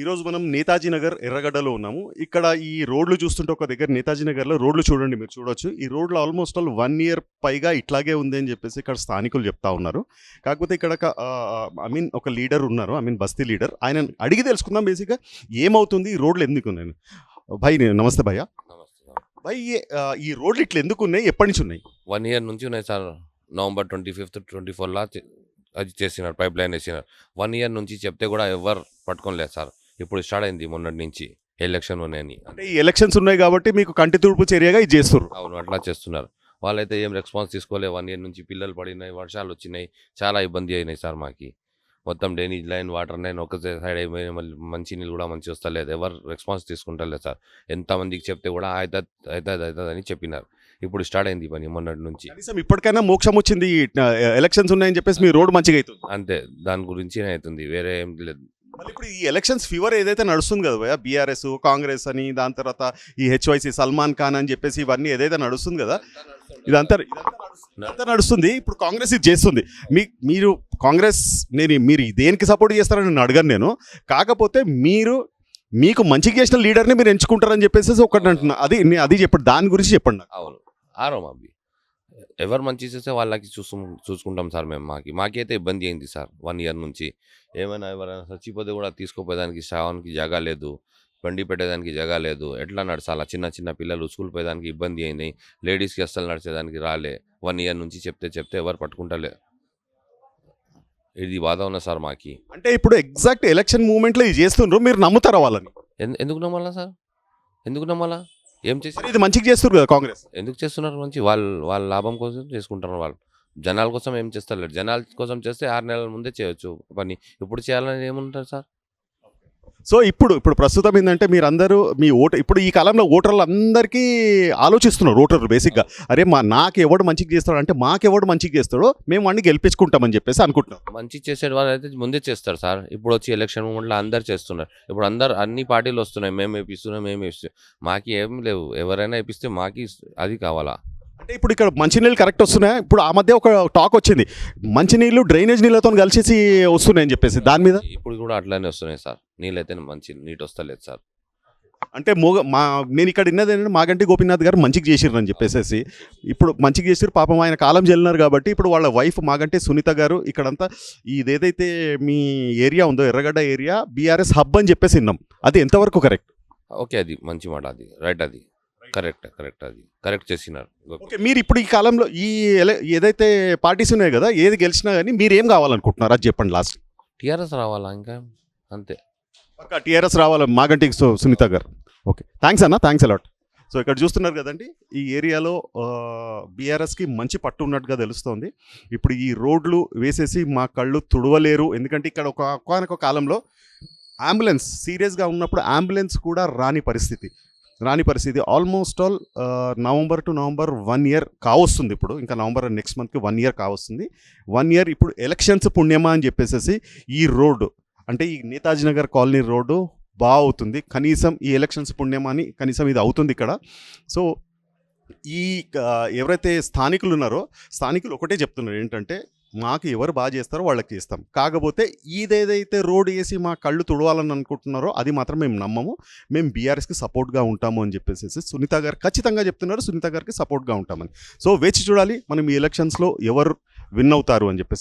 ఈరోజు మనం నేతాజీ నగర్ ఎర్రగడ్డలో ఉన్నాము. ఇక్కడ ఈ రోడ్లు చూస్తుంటే ఒక దగ్గర నేతాజీ నగర్లో రోడ్లు చూడండి మీరు చూడొచ్చు. ఈ రోడ్లు ఆల్మోస్ట్ ఆల్ వన్ ఇయర్ పైగా ఇట్లాగే ఉంది అని చెప్పేసి ఇక్కడ స్థానికులు చెప్తా ఉన్నారు. కాకపోతే ఇక్కడ ఐ మీన్ ఒక లీడర్ ఉన్నారు. I mean basti leader. ఆయన అడిగి తెలుసుకుందాం బేసిక్గా ఏమవుతుంది? ఈ రోడ్లు ఎందుకు ఉన్నాయి? భయ్ నేను నమస్తే భయ్య. నమస్తే. భయ్ ఈ రోడ్లు ఇట్లా ఎందుకు ఉన్నాయి? ఎప్పటి నుంచి ఉన్నాయి? వన్ ఇయర్ నుంచి ఉన్నాయి sir. November twenty fifth twenty ఫోర్లా అది చేసినారు పైప్ లైన్ వేసినారు. వన్ ఇయర్ నుంచి చెప్తే కూడా ఎవరు పట్టుకోలేదు సార్. ఇప్పుడు స్టార్ట్ అయింది మొన్నటి నుంచి ఎలక్షన్ ఉన్నాయని అంటే ఈ ఎలక్షన్స్ ఉన్నాయి కాబట్టి మీకు కంటి తుడుపు చర్యగా ఇది చేస్తారు అవును అట్లా చేస్తున్నారు. వాళ్ళైతే ఏం రెస్పాన్స్ తీసుకోలేదు వన్ ఇయర్ నుంచి పిల్లలు పడినాయి వర్షాలు వచ్చినాయి చాలా ఇబ్బంది అయినాయి సార్ మాకి. మొత్తం డ్రైనేజ్ లైన్ వాటర్ లైన్ ఒక సైడ్ అయిపోయి మళ్ళీ మంచి నీళ్ళు కూడా మంచి వస్తలేదు. ఎవరు రెస్పాన్స్ తీసుకుంటలేదు సార్. ఎంతమందికి చెప్తే కూడా అవుతుంది అవుతుంది అవుతుంది అని చెప్పినారు. ఇప్పుడు స్టార్ట్ అయింది పని మొన్నటి నుంచి. కనీసం ఇప్పటికైనా మోక్షం వచ్చింది ఎలక్షన్స్ ఉన్నాయని చెప్పేసి మీ రోడ్ మంచిగా అవుతుంది. అంతే దాని గురించి అవుతుంది వేరే ఏం లేదు. మళ్ళీ ఇప్పుడు ఈ ఎలక్షన్స్ ఫీవర్ ఏదైతే నడుస్తుంది కదా భయ బీఆర్ఎస్ కాంగ్రెస్ అని దాని తర్వాత ఈ హెచ్వైసి సల్మాన్ ఖాన్ అని చెప్పేసి ఇవన్నీ ఏదైతే నడుస్తుంది కదా ఇదంతా ఇదంతా నడుస్తుంది. ఇప్పుడు కాంగ్రెస్ ఇది చేస్తుంది. మీ మీరు కాంగ్రెస్ నేను మీరు దేనికి సపోర్ట్ చేస్తారని నేను అడగను నేను. కాకపోతే మీరు మీకు మంచి చేసిన లీడర్ని మీరు ఎంచుకుంటారని చెప్పేసి ఒకటి అంటున్నా. అది అది చెప్పండి దాని గురించి చెప్పండి అవును. ఆరోం అవి ఎవరు మంచి చేస్తే వాళ్ళకి చూసు చూసుకుంటాం సార్ మేము. మాకి మాకైతే ఇబ్బంది అయింది సార్ వన్ ఇయర్ నుంచి. ఏమైనా ఎవరైనా చచ్చిపోతే కూడా తీసుకుపోయేదానికి శవానికి జగా లేదు. బండి పెట్టేదానికి జగా లేదు. ఎట్లా నడచాలా చిన్న చిన్న పిల్లలు స్కూల్ పోయేదానికి ఇబ్బంది అయింది. లేడీస్కి అస్సలు నడిచేదానికి రాలే. వన్ ఇయర్ నుంచి చెప్తే చెప్తే ఎవరు పట్టుకుంటలే. ఇది బాధ ఉన్న సార్ మాకి. అంటే ఇప్పుడు ఎగ్జాక్ట్ ఎలక్షన్ మూమెంట్లో ఇది చేస్తుండ్రు. మీరు నమ్ముతారా వాళ్ళని? ఎందు- ఎందుకు నమ్మాలా సార్? ఎందుకు నమ్మాలా? ఏం చేసి ఇది మంచిగా చేస్తారు కదా కాంగ్రెస్? ఎందుకు చేస్తున్నారు మంచి? వాళ్ళు వాళ్ళ లాభం కోసం చేసుకుంటారు వాళ్ళు. జనాల కోసం ఏం చేస్తలేరు. జనాల కోసం చేస్తే ఆరు నెలల ముందే చేయొచ్చు. పని. ఇప్పుడు చేయాలని ఏముంటారు సార్? సో ఇప్పుడు ఇప్పుడు ప్రస్తుతం ఏంటంటే మీరందరూ మీ ఓటర్ ఇప్పుడు ఈ కాలంలో ఓటర్లు అందరికీ ఆలోచిస్తున్నారు ఓటర్లు బేసిక్గా. అరే మా నాకు ఎవడు మంచిగా చేస్తాడు అంటే మాకు ఎవడు మంచిగా చేస్తాడో మేము వాడిని గెలిపించుకుంటామని చెప్పేసి అనుకుంటున్నాం. మంచి చేసేది వాళ్ళు అయితే ముందే చేస్తారు సార్. ఇప్పుడు వచ్చి ఎలక్షన్ మూమెంట్లో అందరు చేస్తున్నారు. ఇప్పుడు అందరు అన్ని పార్టీలు వస్తున్నాయి. మేము వేపిస్తున్నాం మేము వేపిస్తున్నాం. మాకు ఏం లేవు. ఎవరైనా వేపిస్తే మాకు అది కావాలా? అంటే ఇప్పుడు ఇక్కడ మంచినీళ్ళు కరెక్ట్ వస్తున్నాయి? ఇప్పుడు ఆ మధ్య ఒక టాక్ వచ్చింది. మంచినీళ్ళు డ్రైనేజ్ నీళ్ళతో కలిసేసి వస్తున్నాయని చెప్పేసి. దాని మీద? ఇప్పుడు కూడా అట్లానే వస్తున్నాయి సార్. నీళ్ళైతే మంచి నీట్ వస్తలేదు సార్. అంటే మోగ మా నేను ఇక్కడ విన్నది ఏంటంటే మాగంటి గోపీనాథ్ గారు మంచిగా చేసిర్రు అని చెప్పేసి ఇప్పుడు మంచిగా చేసిర్రు పాపం ఆయన కాలం చెల్లినారు కాబట్టి ఇప్పుడు వాళ్ళ వైఫ్ మాగంటి సునీత గారు ఇక్కడంతా ఇదేదైతే మీ ఏరియా ఉందో ఎర్రగడ్డ ఏరియా బీఆర్ఎస్ హబ్ అని చెప్పేసి విన్నాం. అది ఎంతవరకు కరెక్ట్ ఓకే అది మంచి మాట అది. రైట్ అది. కరెక్ట్ కరెక్ట్ అది. కరెక్ట్ చేసినారు. ఓకే. మీరు ఇప్పుడు ఈ కాలంలో ఈ ఏదైతే పార్టీస్ ఉన్నాయి కదా ఏది గెలిచినా కానీ మీరు ఏం కావాలనుకుంటున్నారు? అది చెప్పండి లాస్ట్ టీఆర్ఎస్ రావాలా ఇంకా? అంతే. పక్క టీఆర్ఎస్ రావాలి మాగంటి సు- సునీత గారు? ఓకే. థ్యాంక్స్ అన్న థ్యాంక్స్ అలాట్. సో ఇక్కడ చూస్తున్నారు కదండి ఈ ఏరియాలో బీఆర్ఎస్కి మంచి పట్టు ఉన్నట్టుగా తెలుస్తోంది. ఇప్పుడు ఈ రోడ్లు వేసేసి మా కళ్ళు తుడవలేరు. ఎందుకంటే ఇక్కడ ఒక ఒకానొక కాలంలో అంబులెన్స్ సీరియస్గా ఉన్నప్పుడు అంబులెన్స్ కూడా రాని పరిస్థితి. రాని పరిస్థితి almost all November to November one year కావస్తుంది ఇప్పుడు. ఇంకా నవంబర్ నెక్స్ట్ మంత్కి వన్ ఇయర్ కావస్తుంది. వన్ ఇయర్ ఇప్పుడు ఎలక్షన్స్ పుణ్యమా అని చెప్పేసి ఈ రోడ్డు అంటే ఈ నేతాజీ నగర్ కాలనీ రోడ్డు బాగా అవుతుంది కనీసం ఈ ఎలక్షన్స్ పుణ్యమా అని కనీసం ఇది అవుతుంది ఇక్కడ. సో ఈ ఎవరైతే స్థానికులు ఉన్నారో స్థానికులు ఒకటే చెప్తున్నారు. ఏంటంటే మాకు ఎవరు బాగా చేస్తారో వాళ్ళకి ఇస్తాం కాకపోతే ఇదేదైతే రోడ్ వేసి మా కళ్ళు తుడవాలని అనుకుంటున్నారో అది మాత్రం మేము నమ్మము. మేము బీఆర్ఎస్కి సపోర్ట్గా ఉంటాము అని చెప్పేసి సునీత గారు ఖచ్చితంగా చెప్తున్నారు సునీత గారికి సపోర్ట్గా ఉంటామని. సో వేచి చూడాలి. మనం ఈ ఎలక్షన్స్లో ఎవరు విన్ అవుతారు అని చెప్పేసి.